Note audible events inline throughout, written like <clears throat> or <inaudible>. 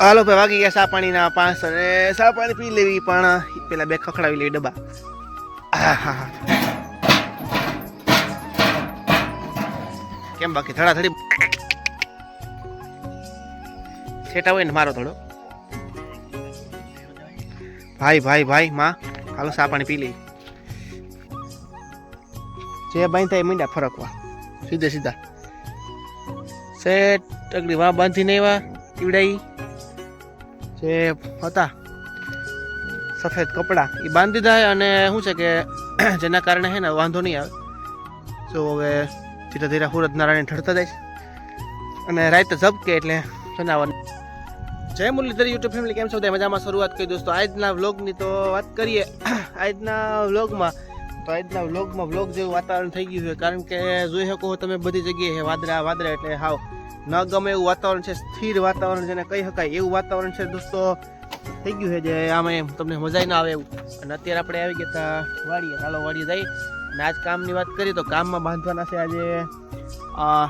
હાલો ભાઈ, વાગી ગયા સા પાણીના પાંચ અને સા પાણી પી લેવી, પણ પેલા બે ખખડાવી લેવી ડબ્બા. આહાહા. કેમ બાકી? થડા થડી સેટા હોય ને મારો થોડો ભાઈ ભાઈ ભાઈ, માં. હાલો સા પાણી પી લઈ જે બાંધી થાય મીંડા ફરકવા. સીધે, સીધા. સેટ ટકડી વાં બાંધીને એવા ઈવડાઈ જે હતા, સફેદ કપડાં એ બાંધી દીધા અને શું છે કે, <clears throat> જેના કારણે છે ને વાંધો નહીં આવે. તો હવે ધીરે ધીરે સુરત નારાયણ ઠરતા જાય અને રાતે ઝબકે એટલે જનાવર જય મુરલીધર યુટ્યુબ ફેમિલી, કેમ છો તે મજામાં? શરૂઆત કરી દોસ્તો, આજના વ્લોગની તો વાત કરીએ. <clears throat> આજના વ્લોગમાં, તો આજના વ્લોગમાં વ્લોગ જેવું વાતાવરણ થઈ ગયું છે. કારણ કે જોઈ શકો તમે બધી જગ્યાએ વાદળા વાદળા એટલે હાવ ન ગમે એવું વાતાવરણ છે, સ્થિર વાતાવરણ જેને કહી શકાય, એવું વાતાવરણ છે દોસ્તો. થઈ ગયું છે જે આમાં તમને મજા ના આવે એવું. અને અત્યારે આપણે આવી ગયા હતા વાડીએ. ચાલો વાડીએ જઈ. અને આજ કામની વાત કરીએ તો કામમાં બાંધવાના છે આજે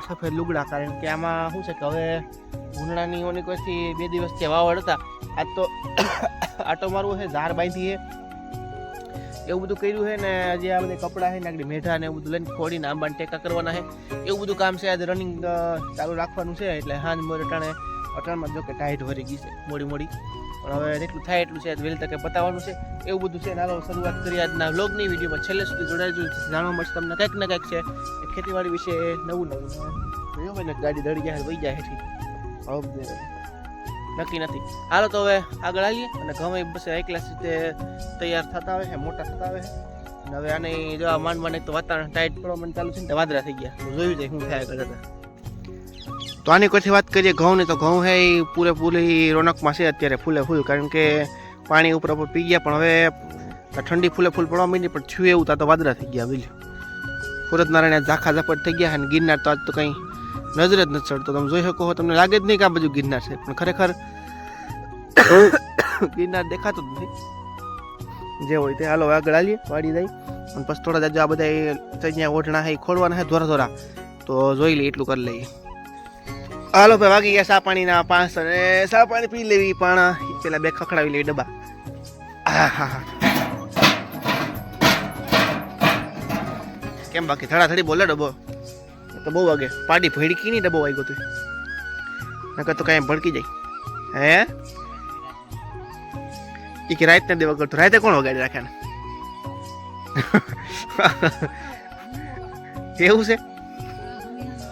સફેદ લુગડા. કારણ કે આમાં શું છે કે હવે ઉનાળાની ઓની કોઈથી બે દિવસથી વાવડ હતા. આજ તો <coughs> આટો મારવો છે ઝાર બાંધીએ. એવું બધું કર્યું છે ને જે આ બધા કપડાં છે ને, આગળ મેઢા ને એવું બધું લઈને ખોડીને આંબાને ટેકા કરવાના છે. એવું બધું કામ છે, આજે રનિંગ ચાલુ રાખવાનું છે, એટલે હાંજ મોર અટાણે, અટાણમાં જો કે ટાઈટ ભરી ગઈ છે, મોડી મોડી. પણ હવે જેટલું થાય એટલું છે વહેલી તકે પતાવવાનું છે. એવું બધું છે નાલો શરૂઆત કરી આજના વ્લોગની વિડીયોમાં. છેલ્લે સુધી જોડાજો જાણવા મળશે તમને કંઈક ને કંઈક છે. ખેતીવાડી વિશે નવું નવું. જોયું ને, ગાડી દડી જાય વહી જાય હેઠી. હવે નક્કી નથી. હાલો તો હવે આગળ આવીએ અને ઘઉં બસ એકલા રીતે તૈયાર થતા આવે છે, મોટા થતા આવે છે. હવે આને જો આ માંડ માંડ તો વાતાવરણ ટાઈટ પડવા મને ચાલુ છે ને તો વાદળા થઈ ગયા. હું જોયું જાય શું થાય આગળ હતા તો આની કોઈથી વાત કરીએ? ઘઉંની તો ઘઉં છે એ પૂરેપૂરી રોનકમાં છે અત્યારે ફૂલે ફૂલ, કારણ કે પાણી ઉપર ઉપર પી ગયા, પણ હવે ઠંડી ફૂલે ફૂલ પડવા માંડી, પણ થયું એવું, તો વાદરા થઈ ગયા બીજું સુરતનારાયણ ઝાખા ઝાપટ થઈ ગયા અને ગિરનાર તો આજ તો કંઈ નજર જ નથી ચડતો. તમે જોઈ શકો છો, તમને લાગે જ નહીં કે આ બધું ગિરનાર છે. પણ ખરેખર <coughs> ગિરનાર દેખાતું જ નથી. જે હોય તે. હાલો આગળ આવીએ, વાડી જાય. અને પછી થોડા જાજો આ બધા અહીંયા ઓઢણા છે ખોલવાના છે, ધોરા ધોરા. તો જોઈ લઈએ, એટલું કરી લઈએ. હાલો, ભાઈ, વાગી ગયા સા પાણીના પાંચ અને સા પાણી પી લેવી, પણ પેલા બે ખખડાવી લેવી, ડબ્બા. આહાહા. કેમ બાકી? થડા થડી બોલે ડબ્બો? તો બહુ વાગે. પાડી ભડકી નહીં ડબ્બો વાગ્યો તું નકર તો કાંઈ ભડકી જાય. હે? એ કે રાત ને કરતો. રાતે કોણ વગાડી રાખે ને એવું છે?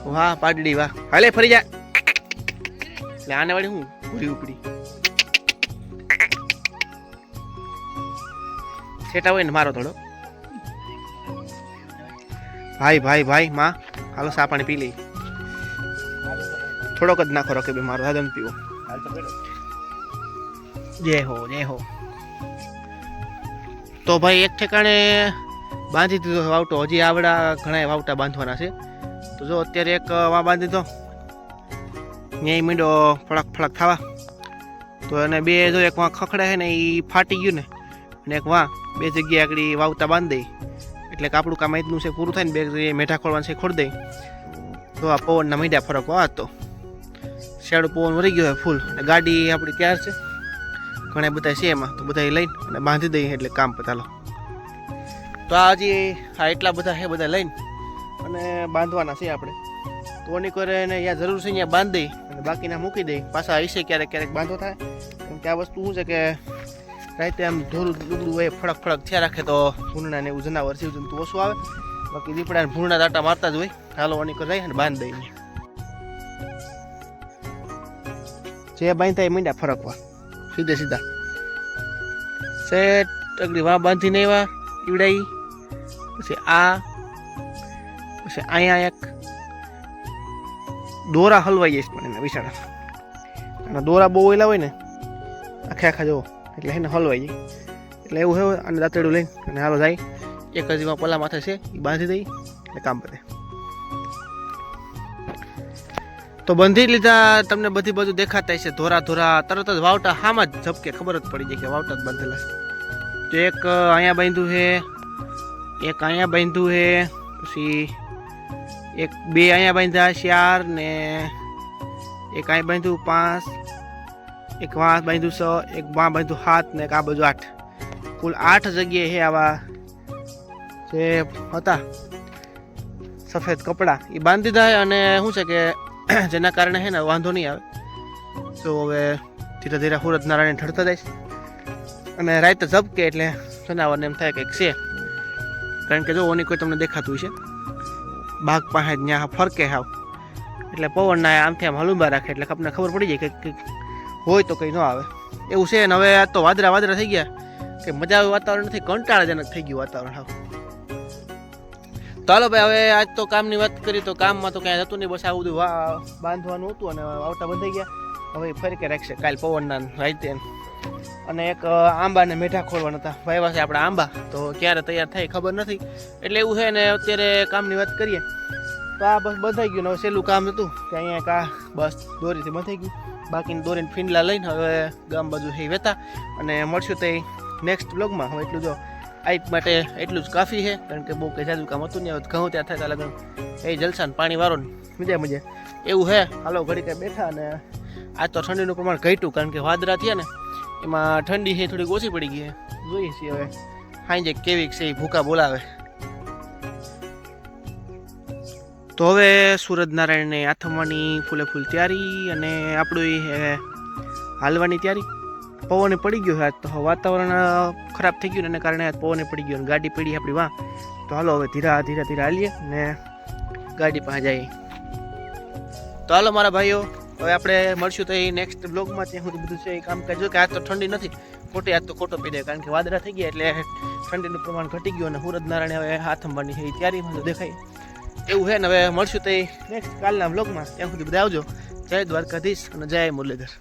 વાહ, પાડડી, વાહ. હાલે, ફરી જા. એટલે આને વાળી હું? પૂરી ઉપડી. સેટા હોય ને મારો થોડો ભાઈ ભાઈ ભાઈ, માં. હાલો સા પાણી પી લઈ. થોડોક જ નાખો રકે બે મારો દાદા પીવો. જય હો જય હો. તો ભાઈ એક ઠેકાણે બાંધી દીધો વાવટો. હજી આવડા ઘણા વાવટા બાંધવાના છે. તો જો અત્યારે એક વા બાંધી દો ન્યાય મીંડો ફળક ફળક થવા. તો એને બે જો એક વાં ખખડે છે ને એ ફાટી ગયું ને, અને એક વાં બે જગ્યાએ આગળ વાવતા બાંધી દઈ એટલે કે આપણું કામ એટલું છે, પૂરું થાય ને બે મેઠા ખોલવાનું છે ખોડી દઈ તો આ પવનના મીડા ફરક, આ તો. પવન વળી ગયો હોય ફૂલ. અને ગાડી આપણી તૈયાર છે. ઘણા બધા છે એમાં. તો બધા લઈને અને બાંધી દઈએ એટલે કામ પતાલો તો આ હજી આ એટલા બધા છે બધા લઈને અને બાંધવાના છે આપણે. તો ઓની કરે એને અહીંયા જરૂર છે, અહીંયા બાંધી દઈ અને બાકીના મૂકી દઈ પાછા હશે ક્યારેક ક્યારેક બાંધો થાય. કેમ કે આ વસ્તુ શું છે કે રાતે આમ ધોરું લુગડું હોય ફળક ફળક થયા રાખે તો ભૂંડા ને એવું જનાવર છે જંતુ ઓછું આવે. બાકી દીપડા ને દાટા મારતા જ હોય. હાલો ઓની કરી અને બાંધ દઈએ. જે બાંધતા એ મીંડા ફરકવા. સીધે સીધા. સેટ અગડી વાં બાંધીને એવા ઈવડાઈ. પછી આ, પછી અહીંયા એક દોરા હલવાઈ જઈશ પણ એના વિચારા અને દોરા બહુ ઓયલા હોય ને, આખે આખા જુઓ એટલે એને હલવાઈ જાય એટલે એવું હોય અને દાંતેડું લઈને, અને હાલો જાય. એક જ એમાં પલા માથે છે એ બાંધી દઈ, એટલે કામ પતે તો બંધી લીધા, તમને બધી બાજુ દેખાતા છે, ધોરા ધોરા, તરત જ વાવટા હામાં જ ઝપકે ખબર જ પડી જાય કે વાવટા જ બાંધેલા છે. તો એક અહીંયા બાંધ્યું છે એક અહીંયા બાંધ્યું છે પછી એક બે અહીંયા બાંધ્યા, ચાર ને એક અહીંયા બાંધ્યું, પાંચ એક વાં બાંધ્યું છ, એક વાં બાંધ્યું સાત ને એક આ બાજુ આઠ. કુલ આઠ જગ્યાએ છે આવા જે હતા. સફેદ કપડાં. એ બાંધી દીધા અને શું છે કે <clears throat> જેના કારણે છે ને વાંધો નહીં આવે. તો હવે ધીરે ધીરે સુરત નારાયણ ઠરતા જાય અને રાતે ઝબકે એટલે જનાવરને એમ થાય કંઈક છે. કારણ કે જો ઓની કોઈ તમને દેખાતું છે બાગ પાસે ત્યાં ફરકે હાવ. એટલે પવનના આમથી આમ હલુંબા રાખે એટલે આપણને ખબર પડી જાય કે હોય તો કંઈ ન આવે. એવું છે ને હવે તો વાદરા વાદરા થઈ ગયા કે મજા આવે વાતાવરણ નથી, કંટાળાજનક થઈ ગયું વાતાવરણ હા ચાલો ભાઈ, હવે આજ તો કામની વાત કરી તો કામમાં તો કાંઈ હતું નહીં, બસ આ બધું બાંધવાનું હતું અને આવતા બંધાઈ ગયા. હવે ફરી કે રાખશે, કાલ પવનના રાઈતે અને એક આંબાને મેઢા ખોલવાના હતા. ભાઈ છે આપણા આંબા, તો ક્યારે તૈયાર થાય ખબર નથી. એટલે એવું છે ને અત્યારે કામની વાત કરીએ. તો આ બસ બંધાઈ ગયું હવે સહેલું કામ હતું કે અહીંયા કા બસ દોરીથી બંધાઈ ગયું. બાકીની દોરીને ફીંડલા લઈને હવે ગામ બાજુ હે વેતા. અને મળશું તે નેક્સ્ટ બ્લોગમાં હવે એટલું જો આઈટ માટે એટલું જ કાફી છે, કારણ કે બહુ કે જાજુ કામ હતું નહીં. ઘઉં ત્યાં થતા લગ્ન. એ જલસા ને પાણી વારો મજા મજા. એવું હે. હાલો ઘડી કંઈ બેઠા અને આજ તો ઠંડીનું પ્રમાણ ઘટ્યું, કારણ કે વાદળા થયા ને. એમાં ઠંડી છે થોડીક ઓછી પડી ગઈ છે જોઈએ છીએ હવે. સાંજે કેવી છે એ ભૂકા બોલાવે. તો હવે સૂરજનારાયણને આથમવાની ફૂલે ફૂલ તૈયારી અને આપણું એ હાલવાની તૈયારી. પવને પડી ગયો આજ તો. વાતાવરણ ખરાબ થઈ ગયું ને એના કારણે આજ પવને પડી ગયો ગાડી પડી આપણી વાં તો હાલો હવે ધીરા ધીરા ધીરા હાલીએ ને ગાડી પાસે જઈએ. તો હાલો મારા ભાઈઓ, હવે આપણે મળશું તો એ નેક્સ્ટ બ્લોગમાં ત્યાં સુધી બધું છે એ કામ કરજો કે આજ તો ઠંડી નથી. ખોટી આજ તો ખોટો પી દે કારણ કે વાદળા થઈ ગયા એટલે ઠંડીનું પ્રમાણ ઘટી ગયું અને સુરજનારાયણ હવે હાથ અંબાની છે એ તૈયારીમાં દેખાય. એવું છે ને હવે મળશું તે નેક્સ્ટ કાલના બ્લોગમાં ત્યાં સુધી બધા આવજો. જય દ્વારકાધીશ અને જય મુરલીધર.